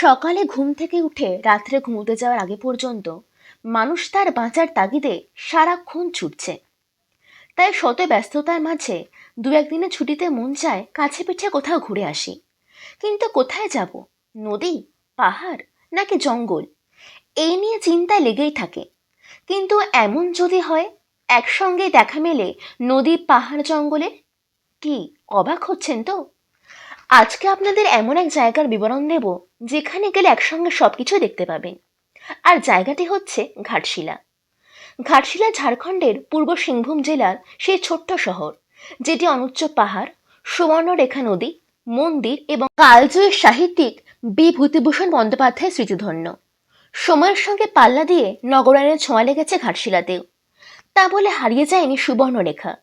সকালে ঘুম থেকে উঠে রাত্রে ঘুমোতে যাওয়ার আগে পর্যন্ত মানুষ তার বাঁচার তাগিদে সারাক্ষণ ছুটছে। তাই শত ব্যস্ততার মাঝে দু একদিনে ছুটিতে মন চায় কাছে পিঠে কোথাও ঘুরে আসি। কিন্তু কোথায় যাব? নদী, পাহাড়, নাকি জঙ্গল? এই নিয়ে চিন্তা লেগেই থাকে। কিন্তু এমন যদি হয়, একসঙ্গে দেখা মেলে নদী, পাহাড়, জঙ্গলে? কি, অবাক হচ্ছেন তো? আজকে আপনাদের এমন এক জায়গার বিবরণ দেব, যেখানে গেলে একসঙ্গে সব কিছু দেখতে পাবেন। আর জায়গাটি হচ্ছে ঘাটশিলা। ঘাটশিলা ঝাড়খণ্ডের পূর্ব সিংভূম জেলার সেই ছোট্ট শহর, যেটি অনুচ্চ পাহাড়, সুবর্ণরেখা নদী, মন্দির এবং কালজয়ী সাহিত্যিক বিভূতিভূষণ বন্দ্যোপাধ্যায় স্মৃতিধন্য। সময়ের সঙ্গে পাল্লা দিয়ে নগরায়নের ছোঁয়া লেগেছে ঘাটশিলাতেও। তা বলে হারিয়ে যায়নি সুবর্ণরেখা।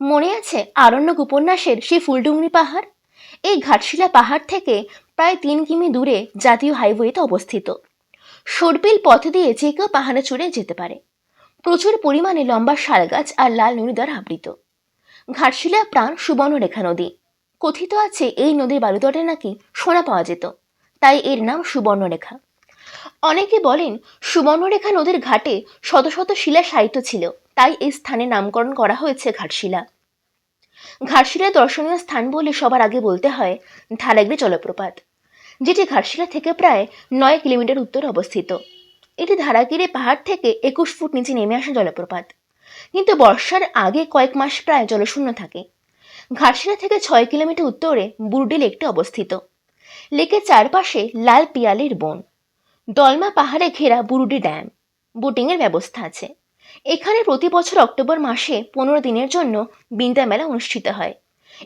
মনে আছে আরণ্যক উপন্যাসের সেই ফুলডুংরি পাহাড়? এই ঘাটশিলা পাহাড় থেকে প্রায় তিন কিমি দূরে জাতীয় হাইওয়েতে অবস্থিত। সরপিল পথ দিয়ে যে কেউ পাহাড়ে চড়ে যেতে পারে। প্রচুর পরিমাণে লম্বা শালগাছ আর লাল নুড়ি দ্বারা আবৃত। ঘাটশিলা প্রাণ সুবর্ণরেখা নদী। কথিত আছে এই নদীর বালুতটে নাকি সোনা পাওয়া যেত, তাই এর নাম সুবর্ণরেখা। অনেকে বলেন সুবর্ণরেখা নদীর ঘাটে শত শত শিলা সাহিত্য ছিল, তাই এই স্থানে নামকরণ করা হয়েছে ঘাটশিলা। ঘাটশিলা দর্শনীয় স্থান বলে সবার আগে বলতে হয় ধারাগিরি জলপ্রপাত, যেটি ঘাটশিলা থেকে প্রায় নয় কিলোমিটার উত্তরে অবস্থিত। এটি ধারাগিরি পাহাড় থেকে একুশ ফুট নিচে নেমে আসা জলপ্রপাত। কিন্তু বর্ষার আগে কয়েক মাস প্রায় জলশূন্য থাকে। ঘাটশিলা থেকে ছয় কিলোমিটার উত্তরে বুরডি লেকটি অবস্থিত। লেকের চারপাশে লাল পিয়ালির বন। দলমা পাহাড়ে ঘেরা বুরুডি ড্যাম। বোটিংয়ের ব্যবস্থা আছে। এখানে প্রতি বছর অক্টোবর মাসে পনেরো দিনের জন্য বিন্দা মেলা অনুষ্ঠিত হয়।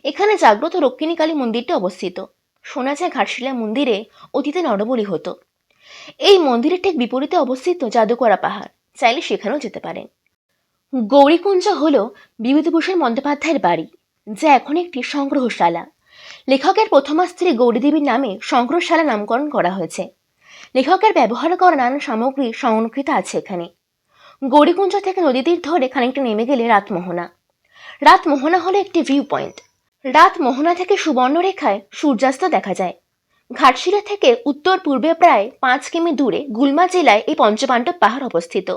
এখানে জাগ্রত রক্ষিণী কালী মন্দিরটি অবস্থিত। শোনা যায় ঘাটশিলা মন্দিরে অতীতে নরবলি হতো। এই মন্দিরের ঠিক বিপরীতে অবস্থিত জাদুকরা পাহাড়। চাইলে সেখানেও যেতে পারেন। গৌরীকুঞ্জ হল বিভূতিভূষণ বন্দ্যোপাধ্যায়ের বাড়ি, যা এখন একটি সংগ্রহশালা। লেখকের প্রথমা স্ত্রী গৌরীদেবীর নামে সংগ্রহশালা নামকরণ করা হয়েছে। লেখকের ব্যবহার করা নানান সামগ্রী সংরক্ষিত আছে এখানে। গৌরীকুঞ্জ থেকে নদী তীর ধরে খানিকটা নেমে গেলে রাতমোহনা। রাতমোহনা হলো একটি ভিউ পয়েন্ট রাত মোহনা থেকে সুবর্ণরেখায় সূর্যাস্ত দেখা যায়। ঘাটশিলা থেকে উত্তর পূর্বে প্রায় পাঁচ কিমি দূরে গুলমা জেলায় এই পঞ্চপাণ্ডব পাহাড় অবস্থিত।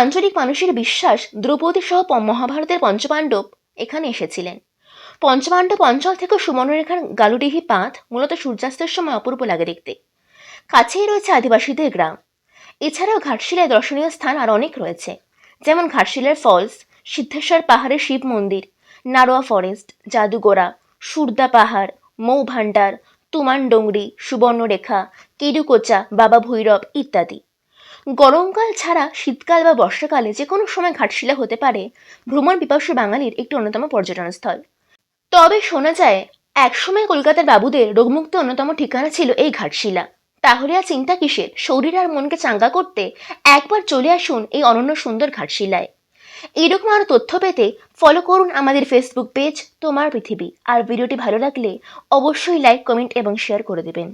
আঞ্চলিক মানুষের বিশ্বাস দ্রৌপদী সহ মহাভারতের পঞ্চপাণ্ডব এখানে এসেছিলেন। পঞ্চপাণ্ডব অঞ্চল থেকে সুবর্ণরেখার গালুডিহি পাঁথ মূলত সূর্যাস্তের সময় অপূর্ব লাগে দেখতে। কাছেই রয়েছে আদিবাসীদের গ্রাম। এছাড়াও ঘাটশিলায় দর্শনীয় স্থান আর অনেক রয়েছে। যেমন ঘাটশিলার ফলস, সিদ্ধেশ্বর পাহাড়ের শিব মন্দির, নারোয়া ফরেস্ট, জাদুগোড়া, সুরদা পাহাড়, মৌ ভাণ্ডার, তুমান ডোংরি, সুবর্ণরেখা কেডুকোচা বাবা ভৈরব ইত্যাদি। গরমকাল ছাড়া শীতকাল বা বর্ষাকালে যে কোনো সময় ঘাটশিলা হতে পারে, ভ্রমণ পিপাসু বাঙালির একটি অন্যতম পর্যটনস্থল। তবে শোনা যায়, একসময় কলকাতার বাবুদের রোগমুক্ত অন্যতম ঠিকানা ছিল এই ঘাটশিলা। তাহলে আর চিন্তা কিসের? শরীর আর মনকে চাঙ্গা করতে একবার চলে আসুন এই অনন্য সুন্দর ঘাটশিলায় এরকম আরও তথ্য পেতে ফলো করুন আমাদের ফেসবুক পেজ তোমার পৃথিবী। আর ভিডিওটি ভালো লাগলে অবশ্যই লাইক কমেন্ট এবং শেয়ার করে দেবেন।